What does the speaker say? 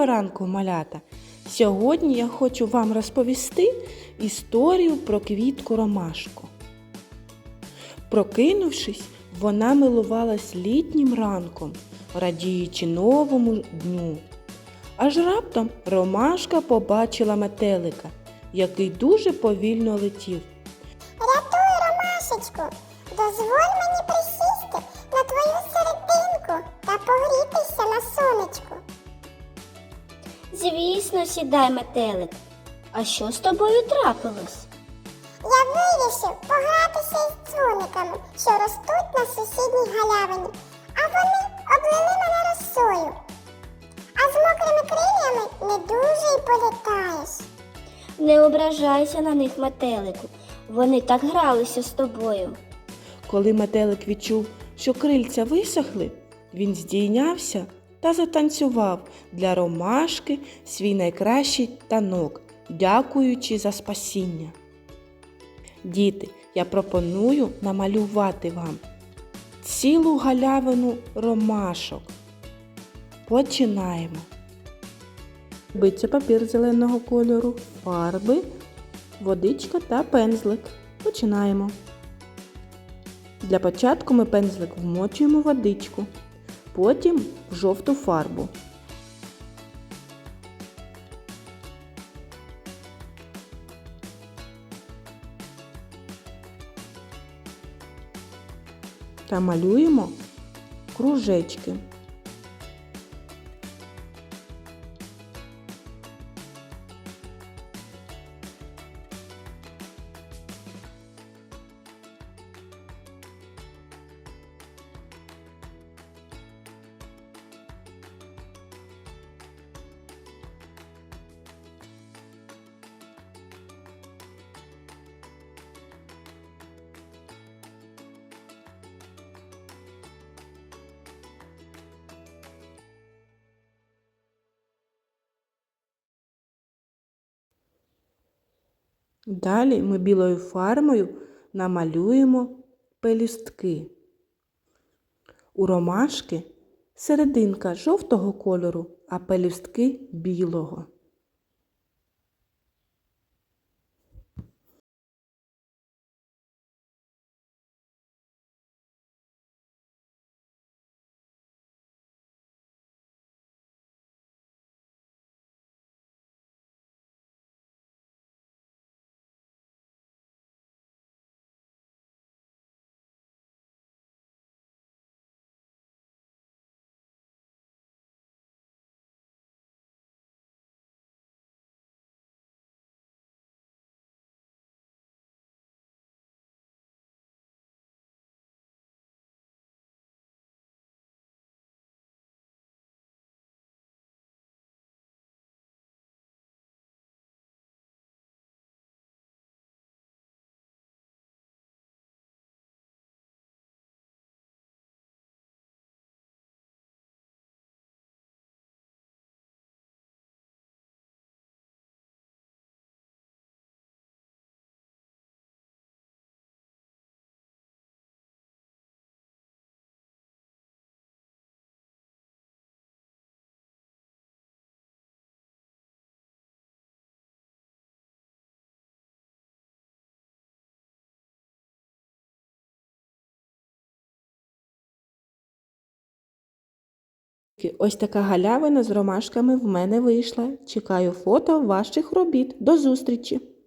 Доброго ранку, малята! Сьогодні я хочу вам розповісти історію про квітку ромашку. Прокинувшись, вона милувалась літнім ранком, радіючи новому дню. Аж раптом ромашка побачила метелика, який дуже повільно летів. Рятуй, Ромашечку, дозволь мені присісти на твою серединку та погрітися на сонечку. Звісно, сідай, метелик. А що з тобою трапилось? Я вирішив погратися із дзвониками, що ростуть на сусідній галявині, а вони облили мене росою. А з мокрими крилями не дуже й політаєш. Не ображайся на них, метелику. Вони так гралися з тобою. Коли метелик відчув, що крильця висохли, він здійнявся та затанцював для ромашки свій найкращий танок, дякуючи за спасіння. Діти, я пропоную намалювати вам цілу галявину ромашок. Починаємо. Биться папір зеленого кольору, фарби, водичка та пензлик. Починаємо. Для початку ми пензлик вмочуємо в водичку, потім в жовту фарбу. Та малюємо кружечки. Далі ми білою фармою намалюємо пелюстки. У ромашки серединка жовтого кольору, а пелюстки білого. Ось така галявина з ромашками в мене вийшла. Чекаю фото ваших робіт. До зустрічі!